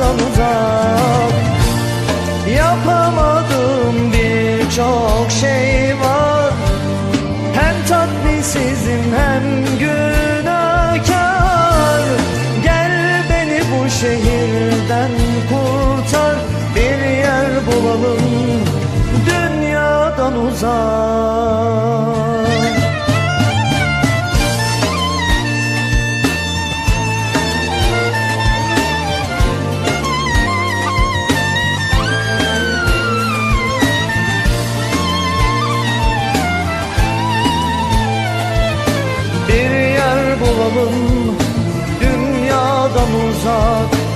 dünyadan uzak. Yapamadığım birçok şey var. Hem tatmisizim hem günahkar. Gel beni bu şehirden kurtar. Bir yer bulalım dünyadan uzak bulalım dünyadan uzak